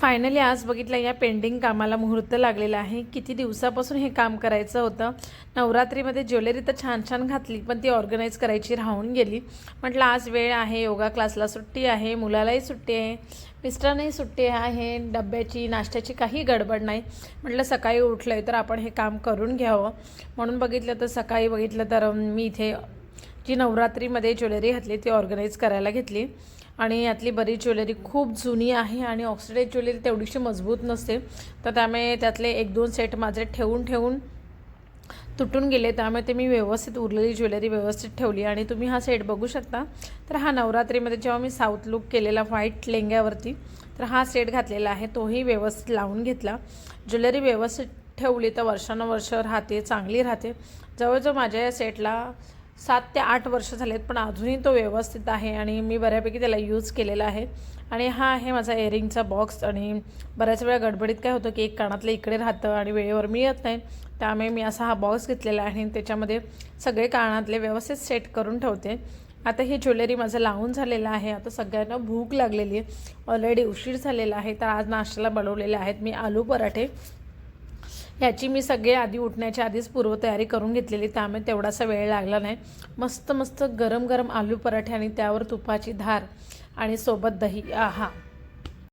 Finally आज बघितलं या पेंडिंग कामाला मुहूर्त लागलेला आहे. किती दिवसापासून हे काम करायचं होतं? नवरात्रीमध्ये ज्वेलरी तर छान छान घातली पण ती ऑर्गनाईज करायची राहून गेली. म्हटलं आज वेळ आहे योगा क्लासला सुट्टी आहे मुलालाही सुट्टी आहे मिस्टरांनाही सुट्टी आहे डब्याची नाश्त्याची काही गडबड नाही. म्हटलं सकाळी उठलं आहे तर आपण हे काम करून घ्यावं. म्हणून बघितलं तर सकाळी बघितलं तर मी इथे जी नवरात्रीमध्ये ज्वेलरी घातली ती ऑर्गनाईज करायला घेतली. आणि यातली बरी ज्वेलरी खूप जुनी आहे आणि ऑक्सिडाईज ज्वेलरी तेवढीशी मजबूत नसते. तर त्यामुळे त्यातले एक दोन सेट माझे ठेवून ठेवून तुटून गेले. त्यामुळे ते मी व्यवस्थित उरलेली ज्वेलरी व्यवस्थित ठेवली. आणि तुम्ही हा सेट बघू शकता. तर हा नवरात्रीमध्ये जेव्हा मी साऊथ लुक केलेला व्हाईट लेंग्यावरती तर हा सेट घातलेला आहे. तोही व्यवस्थित लावून घेतला. ज्वेलरी व्यवस्थित ठेवली तर वर्षानुवर्ष राहते चांगली राहते. जवळजवळ माझ्या या सेटला सात ते आठ वर्ष झालेत पण अजूनही तो व्यवस्थित आहे आणि मी बऱ्यापैकी त्याला यूज केलेला आहे. आणि हा आहे माझा एअरिंगचा बॉक्स आणि बऱ्याच वेळा गडबडीत काय होतं की एक कानातलं इकडे राहतं आणि वेळेवर मिळत नाही त्यामुळे मी असा हा बॉक्स घेतलेला आहे आणि त्याच्यामध्ये सगळे कानातले व्यवस्थित सेट करून ठेवते. आता ही ज्वेलरी माझं लावून झालेलं आहे आता सगळ्यांना भूक लागलेली आहे. ऑलरेडी उशीर झालेला आहे तर आज नाश्त्याला बनवलेले आहेत मी आलू पराठे. ह्याची मी सगळे आधी उठण्याच्या आधीच पूर्वतयारी करून घेतलेली त्यामुळे तेवढासा वेळ लागला नाही. मस्त मस्त गरम गरम आलू पराठे आणि त्यावर तुपाची धार आणि सोबत दही. आहा.